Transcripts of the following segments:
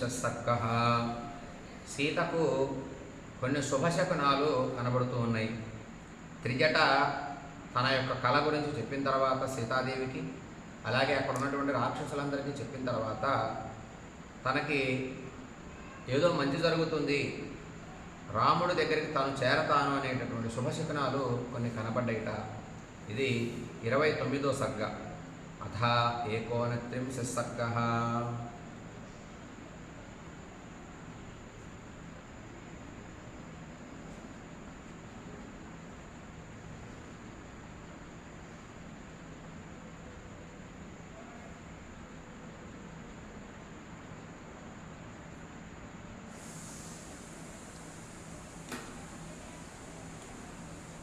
సర్గ సీతకు కొన్ని శుభశకునాలు కనబడుతూ ఉన్నాయి. త్రిజట తన యొక్క కళ గురించి చెప్పిన తర్వాత సీతాదేవికి అలాగే అక్కడ ఉన్నటువంటి రాక్షసులందరికీ చెప్పిన తర్వాత తనకి ఏదో మంచి జరుగుతుంది. రాముడి దగ్గరికి తాను చేరతాను అనేటటువంటి శుభశకునాలు కొన్ని కనబడ్డాయిట. ఇది ఇరవై తొమ్మిదో సర్గ అథ ఏకోనత్రింశ సర్గ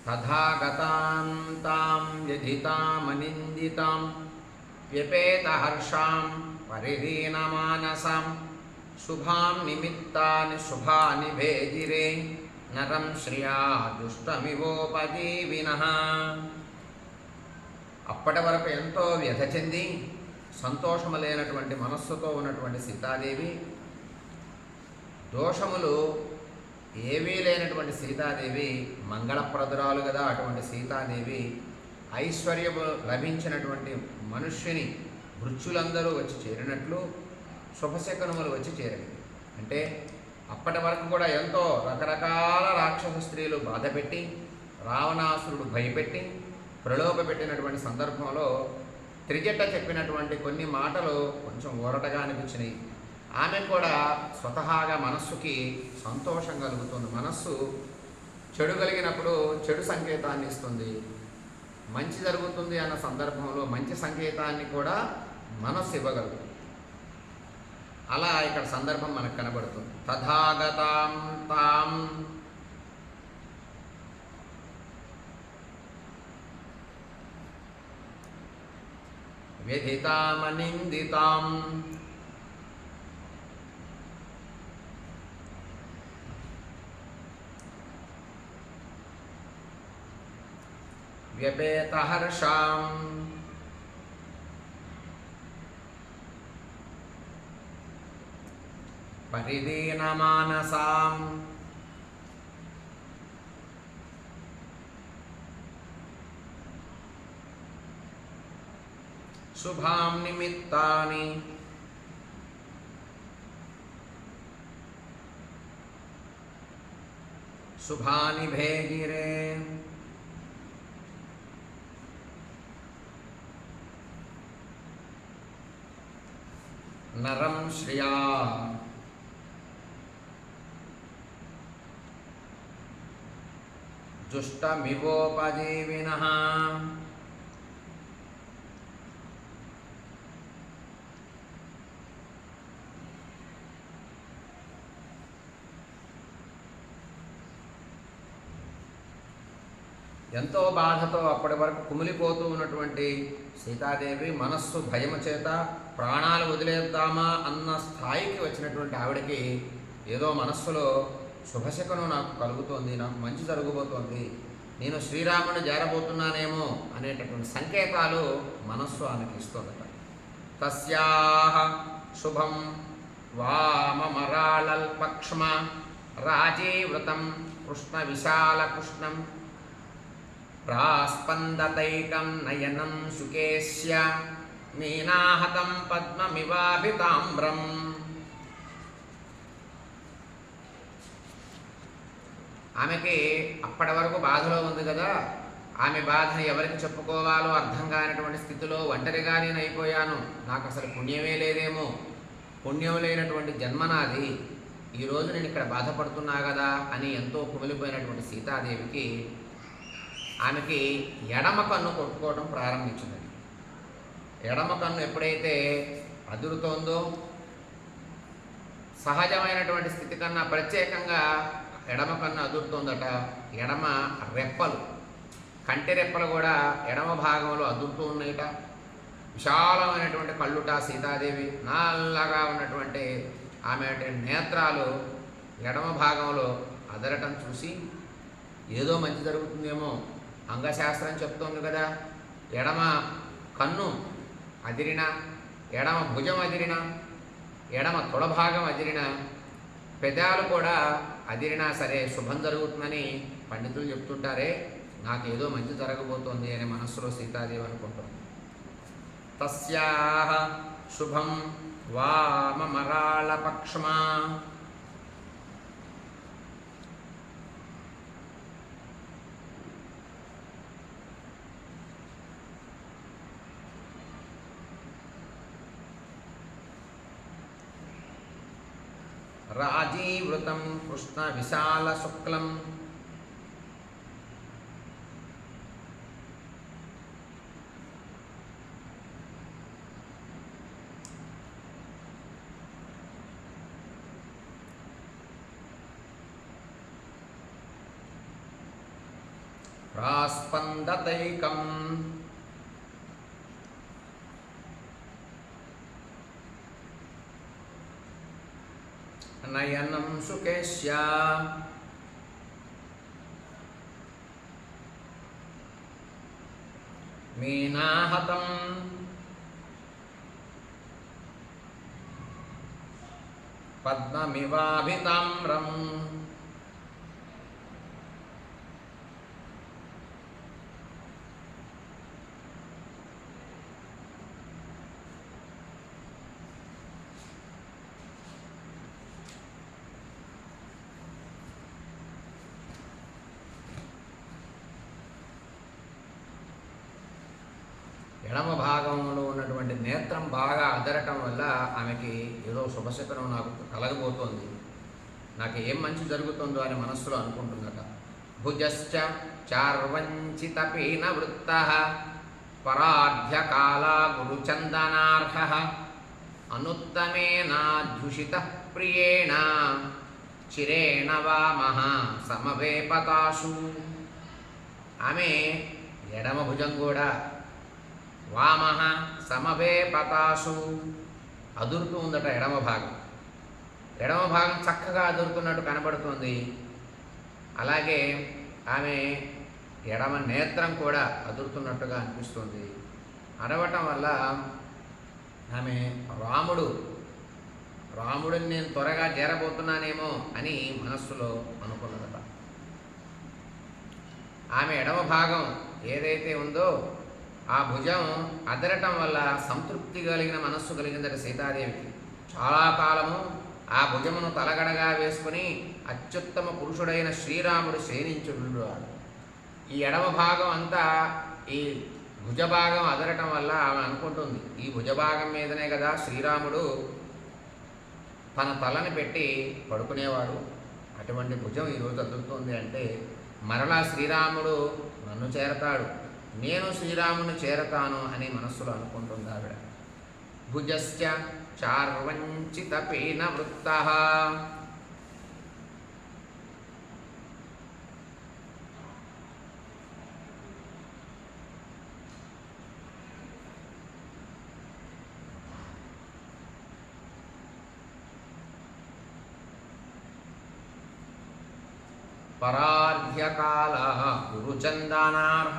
తథాగతాం తాం వ్యధితామనిందితాం వ్యపేతహర్షాం పరిహీనమానసాం శుభాం నిమిత్తాని శుభాని భేదిరే నరం శ్రియా దుష్టమివోపజీవిన అప్పటి వరకు ఎంతో వ్యధ చెంది సంతోషము లేనటువంటి మనస్సుతో ఉన్నటువంటి సీతాదేవి దోషములు ఏమీ లేనటువంటి సీతాదేవి మంగళప్రదురాలు కదా అటువంటి సీతాదేవి ఐశ్వర్యము లభించినటువంటి మనుష్యుని మృత్యులందరూ వచ్చి చేరినట్లు శుభశకనములు వచ్చి చేరినవి. అంటే అప్పటి వరకు కూడా ఎంతో రకరకాల రాక్షస స్త్రీలు బాధపెట్టి రావణాసురుడు భయపెట్టి ప్రలోభపెట్టినటువంటి సందర్భంలో త్రిజట చెప్పినటువంటి కొన్ని మాటలు కొంచెం ఊరటగా అనిపించినాయి. ఆమె కూడా స్వతహాగా మనస్సుకి సంతోషం కలుగుతుంది. మనస్సు చెడు కలిగినప్పుడు చెడు సంకేతాన్ని ఇస్తుంది. మంచి జరుగుతుంది అన్న సందర్భంలో మంచి సంకేతాన్ని కూడా మనస్సు ఇవ్వగలుగుతుంది. అలా ఇక్కడ సందర్భం మనకు కనబడుతుంది. తథాగతాం తాం వ్యధితామనిందితాం వ్యపేతహర్షాం పరిదీనమానసాం శుభాం నిమిత్తాని శుభాని భేగిరే నరం శ్రియా. దుష్టమివోపజీవిన. ఎంతో బాధతో అప్పటి వరకు కుమిలిపోతూ ఉన్నటువంటి సీతాదేవి మనస్సు భయము చేత ప్రాణాలు వదిలేద్దామా అన్న స్థాయికి వచ్చినటువంటి ఆవిడకి ఏదో మనస్సులో శుభశకనం నాకు కలుగుతోంది నాకు మంచి జరగబోతోంది నేను శ్రీరాముని చేరబోతున్నానేమో అనేటటువంటి సంకేతాలు మనస్సు ఆమెకి ఇస్తుందట. తస్యాహ శుభం వామమరాళల్పక్ష్మ రాజీవృతం కృష్ణ విశాల కృష్ణం ప్రాస్పందతైకం నయనం సుకేశ్య మీనాహతం పద్మమివాభితామ్రం. ఆమెకి అప్పటి వరకు బాధలో ఉంది కదా. ఆమె బాధను ఎవరికి చెప్పుకోవాలో అర్థం కానటువంటి స్థితిలో ఒంటరిగా నేను అయిపోయాను. నాకు అసలు పుణ్యమే లేదేమో. పుణ్యం లేనటువంటి జన్మ నాది ఈరోజు నేను ఇక్కడ బాధపడుతున్నా కదా అని ఎంతో కుమిలిపోయినటువంటి సీతాదేవికి ఆమెకి ఎడమ కన్ను కొట్టుకోవడం ప్రారంభించింది. ఎడమ కన్ను ఎప్పుడైతే అదురుతోందో సహజమైనటువంటి స్థితి కన్నా ప్రత్యేకంగా ఎడమ కన్ను అదురుతోందట. ఎడమ రెప్పలు కంటి రెప్పలు కూడా ఎడమ భాగంలో అదురుతూ ఉన్నాయట. విశాలమైనటువంటి కళ్ళుట సీతాదేవి నల్లగా ఉన్నటువంటి ఆమె నేత్రాలు ఎడమ భాగంలో అదరటం చూసి ఏదో మంచి జరుగుతుందేమో అంగశాస్త్రం చెప్తోంది కదా ఎడమ కన్ను అదిరిన ఎడమ భుజం అదిరిన ఎడమ తొడభాగం అదిరిన పెదాలు కూడా అదిరినా సరే శుభం జరుగుతుందని పండితులు చెప్తుంటారే నాకేదో మంచి జరగబోతోంది అనే మనస్సులో సీతాదేవి అనుకుంటుంది. తస్యాహ శుభం వామమరాళపక్ష్మా राजीवृतं कृष्णविशालशुक्लम् प्रास्पन्दतैकम् ప్రాస్పందతైకం నయనం సుకేశ్య మీనాహతం పద్మమివాభితామ్రం ఎడమ భాగంలో ఉన్నటువంటి నేత్రం బాగా అదరటం వల్ల ఆమెకి ఏదో శుభశకరం నాకు కలగబోతోంది. నాకు ఏం మంచి జరుగుతుందో అని మనస్సులో అనుకుంటుందట. భుజశ్చ చార్వంచిత పీన వృత్త పరాధ్యకాల గురుచందనార్హ అనుత్తమేనాధ్యుషిత ప్రియేణ చిరేణ వామః సమవేపతాసు ఆమె ఎడమ భుజం కూడా వామహ సమవే పతాసు అదురుతూ ఉందట ఎడమ భాగం. ఎడమ భాగం చక్కగా అదురుతున్నట్టు కనబడుతుంది. అలాగే ఆమె ఎడమ నేత్రం కూడా అదురుతున్నట్టుగా అనిపిస్తుంది. అరవటం వల్ల ఆమె రాముడు రాముడిని నేను త్వరగా చేరబోతున్నానేమో అని మనస్సులో అనుకున్నదట. ఆమె ఎడమ భాగం ఏదైతే ఉందో ఆ భుజం అదరటం వల్ల సంతృప్తి కలిగిన మనస్సు కలిగిందట సీతాదేవికి. చాలా కాలము ఆ భుజమును తలగడగా వేసుకుని అత్యుత్తమ పురుషుడైన శ్రీరాముడు శయనించుడువాడు ఈ ఎడమ భాగం అంతా ఈ భుజభాగం అదరటం వల్ల ఆమె అనుకుంటుంది ఈ భుజభాగం మీదనే కదా శ్రీరాముడు తన తలని పెట్టి పడుకునేవాడు. అటువంటి భుజం ఈరోజు అదురుతుంది అంటే మరలా శ్రీరాముడు నన్ను చేరతాడు. నేను శ్రీరామును చేరతాను అని మనస్సులో అనుకుంటుంది ఆవిడ భుజశ్చ చార్వంచిత పీన వృత్త పరార్ఘ్యకాల గురుచందనార్హ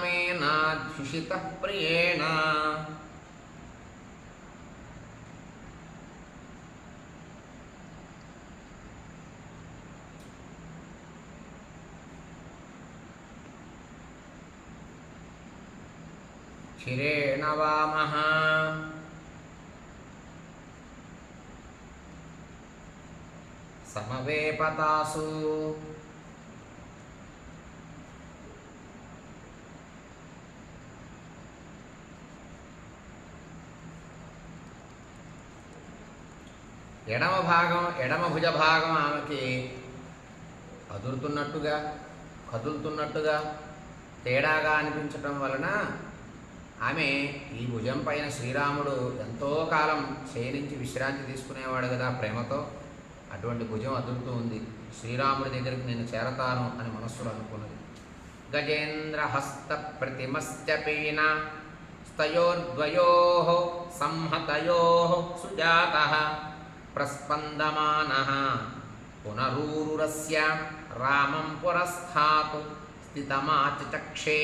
అనుత్తమేనాధ్యుషిత ప్రియేణ చిరేణ వామః సమవేపతాసు ఎడమ భాగం ఎడమ భుజ భాగం ఆమెకి అదురుతున్నట్టుగా కదులుతున్నట్టుగా తేడాగా అనిపించటం వలన ఆమె ఈ భుజం పైన శ్రీరాముడు ఎంతో కాలం శయనించి విశ్రాంతి తీసుకునేవాడు కదా ప్రేమతో. అటువంటి భుజం అదురుతూ ఉంది. శ్రీరాముడి దగ్గరికి నేను చేరతాను అని మనస్సులో అనుకున్నది. గజేంద్ర హస్త ప్రతిమశ్చపీన స్తయోర్ద్వయో సంహతయో సుజాత ప్రస్పందమాన పునరూరురస్య రామం పురస్థాతు స్థితమాచక్షే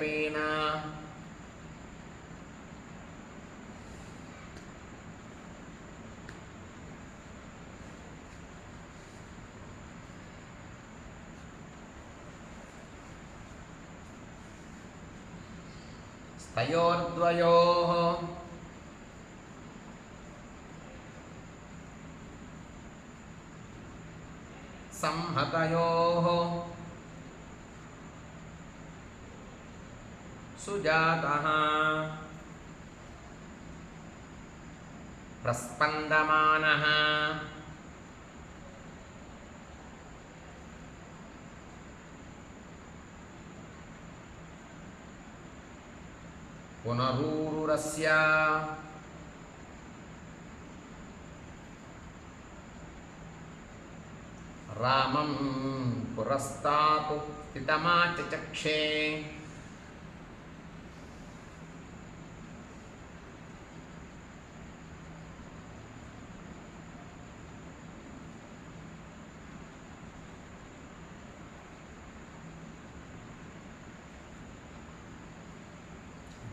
पीना स्तयोर्द्वयोः संहतयोः सुजातः प्रस्पन्दमानः पुनरूरुरस्य रामं पुरस्तात् स्थितमाचचक्षे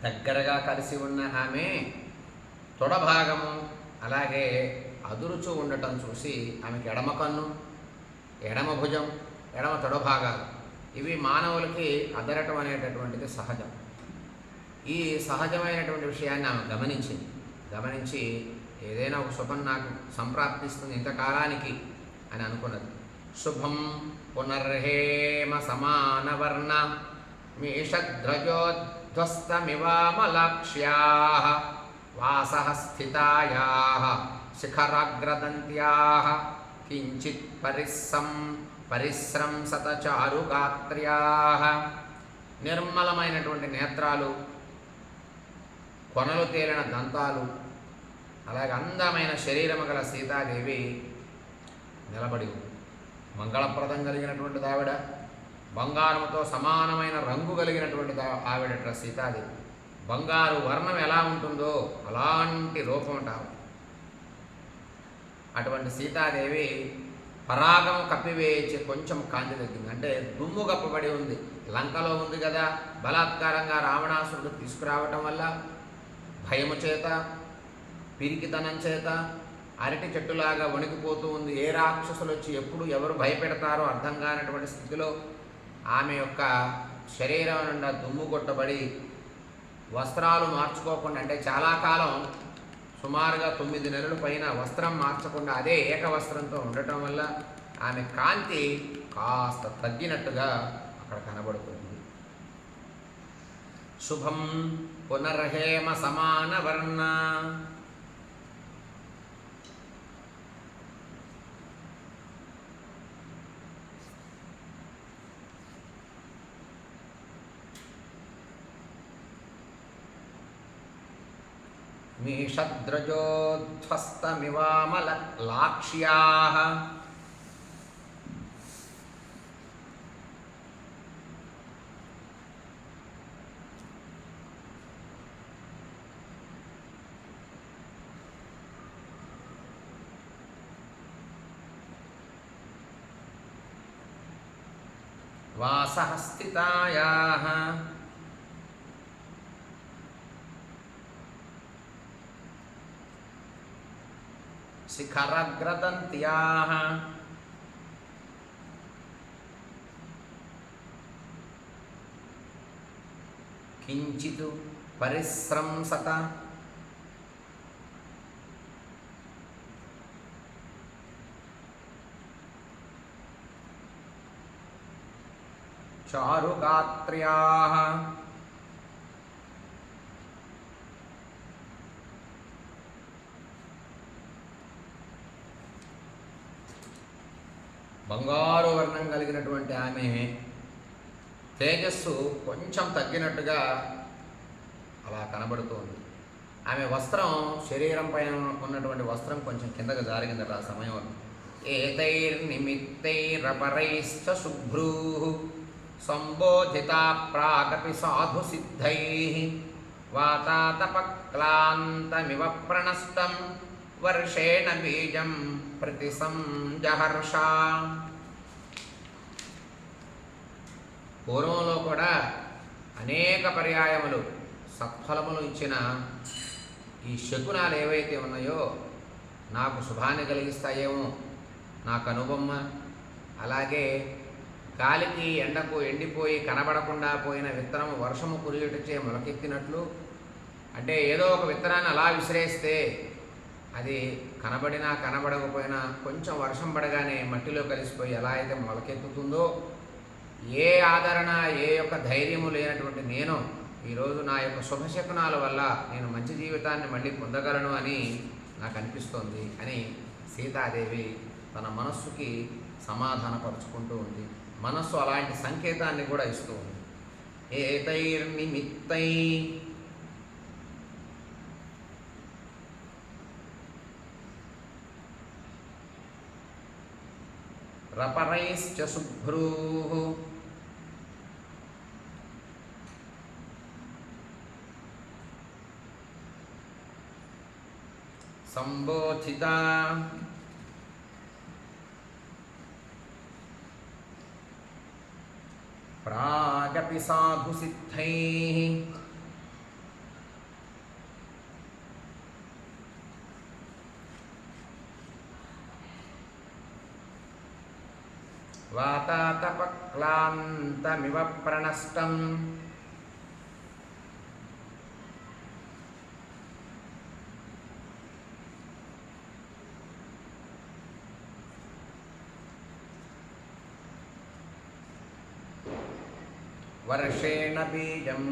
దగ్గరగా కలిసి ఉన్న ఆమె తొడభాగము అలాగే అదురుచు ఉండటం చూసి ఆమెకి ఎడమ కన్ను ఎడమ భుజం ఎడమ తొడభాగాలు ఇవి మానవులకి అదరటం అనేటటువంటిది సహజం. ఈ సహజమైనటువంటి విషయాన్ని ఆమె గమనించింది. గమనించి ఏదైనా ఒక శుభం నాకు సంప్రాప్తిస్తుంది ఇంతకాలానికి అని అనుకున్నది. శుభం పునర్హేమ సమానవర్ణ మీషధ్వజోధ్వస్తమివామలక్ష్యాः వాసः స్థితాయాः శిఖరాగ్రదంత్యాः కించిత్ పరిస్సం పరిశ్రంసత చారుగాత్ర్యాः నిర్మలమైనటువంటి నేత్రాలు కొనలు తేలిన దంతాలు అలాగే అందమైన శరీరము గల సీతాదేవి నిలబడి మంగళప్రదం కలిగినటువంటి దావిడ బంగారముతో సమానమైన రంగు కలిగినటువంటి ఆవిడ డ్రెస్ సీతాదేవి. బంగారు వర్ణం ఎలా ఉంటుందో అలాంటి రూపం ఉంటావు అటువంటి సీతాదేవి పరాగం కప్పివేయించి కొంచెం కాంతి తగ్గింది. అంటే దుమ్ము కప్పబడి ఉంది. లంకలో ఉంది కదా. బలాత్కారంగా రావణాసురుడు తీసుకురావటం వల్ల భయము చేత పిరికితనం చేత అరటి చెట్టులాగా వణికిపోతూ ఉంది. ఏ రాక్షసులు వచ్చి ఎప్పుడు ఎవరు భయపెడతారో అర్థం కానటువంటి స్థితిలో ఆమె యొక్క శరీరం నుండి దుమ్ము కొట్టబడి వస్త్రాలు మార్చుకోకుండా అంటే చాలా కాలం సుమారుగా తొమ్మిది నెలల పైన వస్త్రం మార్చకుండా అదే ఏక వస్త్రంతో ఉండటం వల్ల ఆమె కాంతి కాస్త తగ్గినట్టుగా అక్కడ కనబడుతుంది. శుభం పునర్హేమ సమాన వర్ణ. मेषद्रजोध्वस्तमिवामललाक्ष्याः वासहस्थितायाः शिखरग्रदन्त्याः। किञ्चित् परिस्रंसत चारुगात्र्याः। బంగారు వర్ణం కలిగినటువంటి ఆమె తేజస్సు కొంచెం తగ్గినట్టుగా అలా కనబడుతోంది. ఆమె వస్త్రం శరీరం పైన ఉన్నటువంటి వస్త్రం కొంచెం కిందకు జారిగిందట ఆ సమయంలో. ఏతైర్నిమిత్తైరపరైశ్చ శుభ్రూ సంబోధిత ప్రాగపి సాధు సిద్ధై వాతాతపక్లాంతమివ ప్రణస్తం వర్షేణ బీజం ప్రతి సంజహర్ష పూర్వంలో కూడా అనేక పర్యాయములు సత్ఫలములు ఇచ్చిన ఈ శకునాలు ఏవైతే ఉన్నాయో నాకు శుభాన్ని కలిగిస్తాయేమో నా కనుబొమ్మ అలాగే గాలికి ఎండకు ఎండిపోయి కనబడకుండా పోయిన విత్తనం వర్షము కురియుటచే మొలకెత్తినట్లు. అంటే ఏదో ఒక విత్తనాన్ని అలా విసిరేస్తే అది కనబడినా కనబడకపోయినా కొంచెం వర్షం పడగానే మట్టిలో కలిసిపోయి ఎలా అయితే మొలకెత్తుతుందో ఏ ఆదరణ ఏ యొక్క ధైర్యము లేనటువంటి నేను ఈరోజు నా యొక్క శుభశకునాల వల్ల నేను మంచి జీవితాన్ని మళ్ళీ పొందగలను అని నాకు అనిపిస్తోంది అని సీతాదేవి తన మనస్సుకి సమాధానపరుచుకుంటూ ఉంది. మనస్సు అలాంటి సంకేతాన్ని కూడా ఇస్తూ ఉంది. ఏతైర్నిమిత్తై రపరైశ్చ శుభ్రూ. సంబోధిత. ప్రాగపి సాధు वातातपक्लान्तमिव प्रणष्टम्। वर्षेण बीजम्।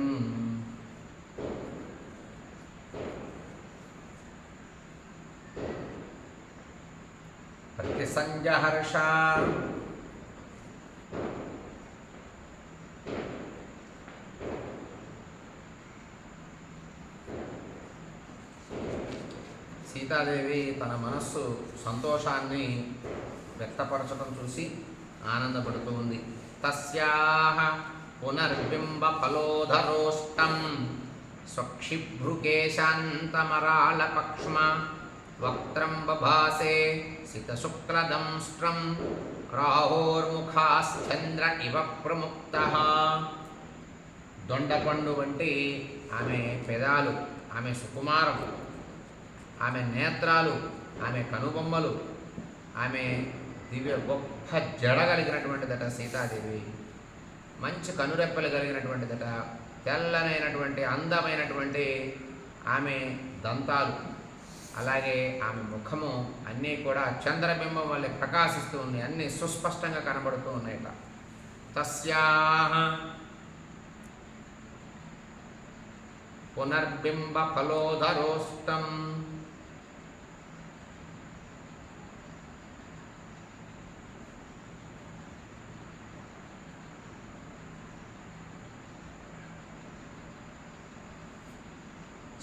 प्रतिसञ्जहर्षा సీతాదేవి తన మనస్సు సంతోషాన్ని వ్యక్తపరచడం చూసి ఆనందపడుతూ ఉంది. తస్యాహ పునర్బింబ ఫలోధరోష్టం స్వక్షిభృకేశాంతమరాళపక్ష్మ వక్త్రం బభాసే సితశుక్లదంష్ట్రం రాహోర్ముఖాశ్చంద్ర ఇవ ప్రముక్త. దొండపండు వంటి ఆమె పెదాలు ఆమె సుకుమారం ఆమె నేత్రాలు ఆమె కనుబొమ్మలు ఆమె దివ్య గొప్ప జడ కలిగినటువంటిదట సీతాదేవి. మంచి కనురెప్పలు కలిగినటువంటిదట తెల్లనైనటువంటి అందమైనటువంటి ఆమె దంతాలు. అలాగే ఆమె ముఖము అన్నీ కూడా చంద్రబింబం వల్ల ప్రకాశిస్తూ ఉన్నాయి. అన్నీ సుస్పష్టంగా కనబడుతూ ఉన్నాయట. తస్యాహ పునర్బింబ ఫలోధరోష్టం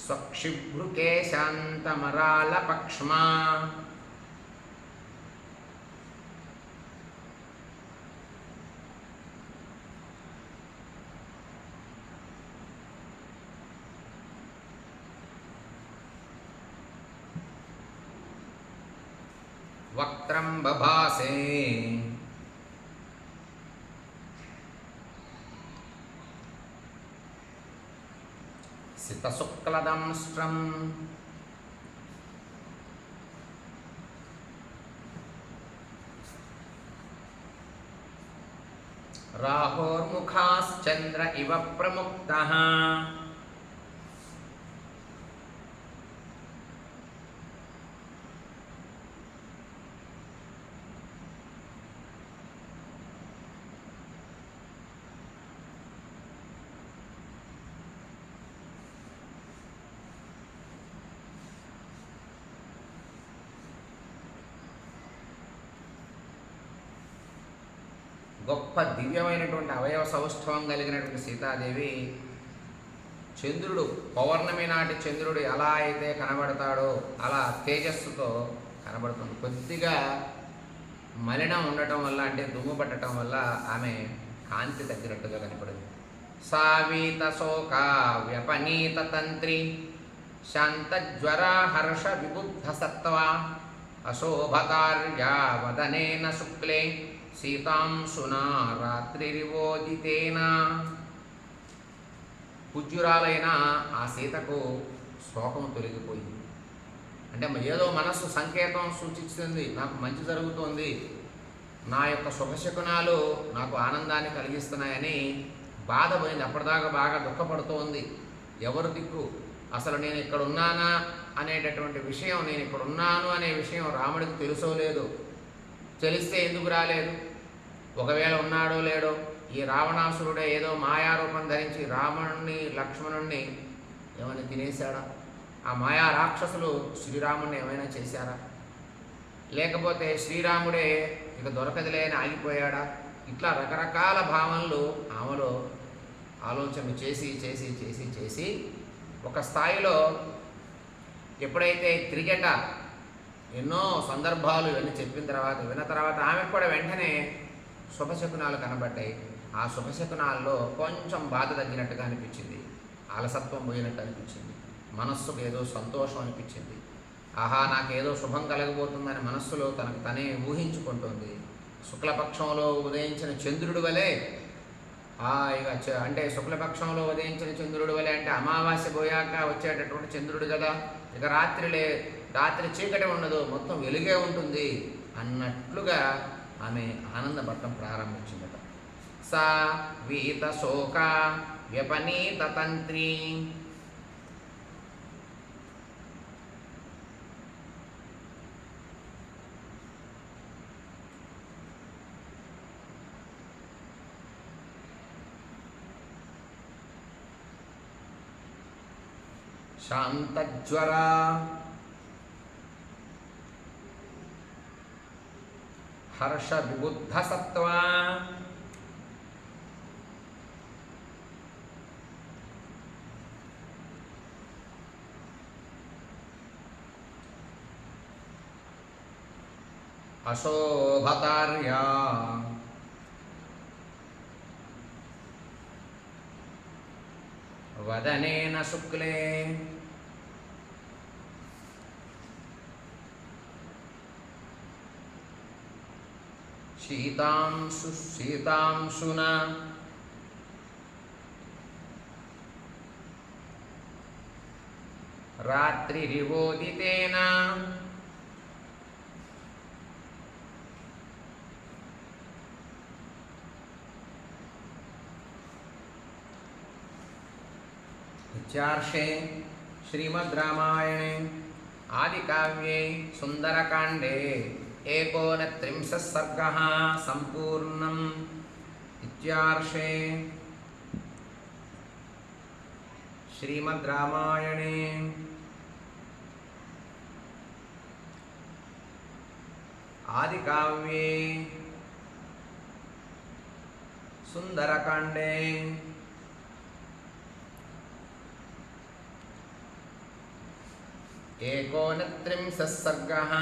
स्वक्षिभृके शान्तमरालपक्ष्मा वक्त्रं बभासे సితశుక్లదంశ్రం రాహోర్ముఖాశ్చంద్ర ఇవ ప్రముక్త గొప్ప దివ్యమైనటువంటి అవయవ సౌష్ఠవం కలిగినటువంటి సీతాదేవి చంద్రుడు పౌర్ణమి నాటి చంద్రుడు ఎలా అయితే కనబడతాడో అలా తేజస్సుతో కనబడుతుంది. కొద్దిగా మలినం ఉండటం వల్ల అంటే దుమ్ము పట్టడం వల్ల ఆమె కాంతి తగ్గినట్టుగా కనపడింది సావీత శోక వ్యపనీత తంత్రి శాంతజ్వర హర్ష విబుద్ధ సత్వ అశోభతార్య వదనేన శుక్లే సీతాంశునా రాత్రిరివోదితేన పూజ్యురాలైన ఆ సీతకు శోకం తొలగిపోయింది. అంటే ఏదో మనస్సు సంకేతం సూచిస్తుంది నాకు మంచి జరుగుతోంది నా యొక్క శుభశకునాలు నాకు ఆనందాన్ని కలిగిస్తున్నాయని బాధపోయింది అప్పటిదాకా బాగా దుఃఖపడుతోంది. ఎవరు దిక్కు? అసలు నేను ఇక్కడ ఉన్నానా అనేటటువంటి విషయం నేను ఇక్కడ ఉన్నాను అనే విషయం రాముడికి తెలుసో లేదు? తెలిస్తే ఎందుకు రాలేదు? ఒకవేళ ఉన్నాడో లేడో ఈ రావణాసురుడే ఏదో మాయారూపం ధరించి రావణుణ్ణి లక్ష్మణుణ్ణి ఏమైనా తినేశాడా? ఆ మాయా రాక్షసులు శ్రీరాముణ్ణి ఏమైనా చేశారా? లేకపోతే శ్రీరాముడే ఇక దొరకదులే అని ఆగిపోయాడా? ఇట్లా రకరకాల భావనలు ఆమెలో ఆలోచన చేసి చేసి చేసి చేసి ఒక స్థాయిలో ఎప్పుడైతే క్రికెట ఎన్నో సందర్భాలు ఇవన్నీ చెప్పిన తర్వాత విన్న తర్వాత ఆమెకు కూడా వెంటనే శుభశకునాలు కనబడ్డాయి. ఆ శుభశకునాల్లో కొంచెం బాధ తగ్గినట్టుగా అనిపించింది. అలసత్వం పోయినట్టు అనిపించింది. మనస్సుకు ఏదో సంతోషం అనిపించింది. ఆహా నాకేదో శుభం కలగబోతుందని మనస్సులో తనకు తనే ఊహించుకుంటుంది. శుక్లపక్షంలో ఉదయించిన చంద్రుడి వలె ఆ ఇక అంటే శుక్లపక్షంలో ఉదయించిన చంద్రుడి వలె అంటే అమావాస్య పోయాక వచ్చేటటువంటి చంద్రుడు కదా. ఇక రాత్రిలే రాత్రి చీకటి ఉండదు మొత్తం వెలుగే ఉంటుంది అన్నట్లుగా ఆమె ఆనందపడటం ప్రారంభించిందట. సా వీత శోక వ్యపనీత తంత్రి. శాంతజ్వర హర్ష విబుద్ధ సత్వ అశోభతార్యా. వదనేన శుక్లే. శీతాంశు శీతాంశున రాత్రిరివోదితేన ఇత్యార్షే శ్రీమద్ రామాయణే ఆదికావ్యే సుందరకాండే एकोनत्रिंशत् सर्गः सम्पूर्णम् इत्यार्षे श्रीमद्रामायणे आदिकाव्ये सुन्दरकाण्डे एकोनत्रिंशत्सर्गः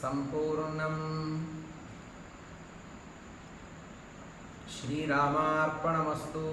सम्पूर्णम्। श्रीरामार्पणमस्तु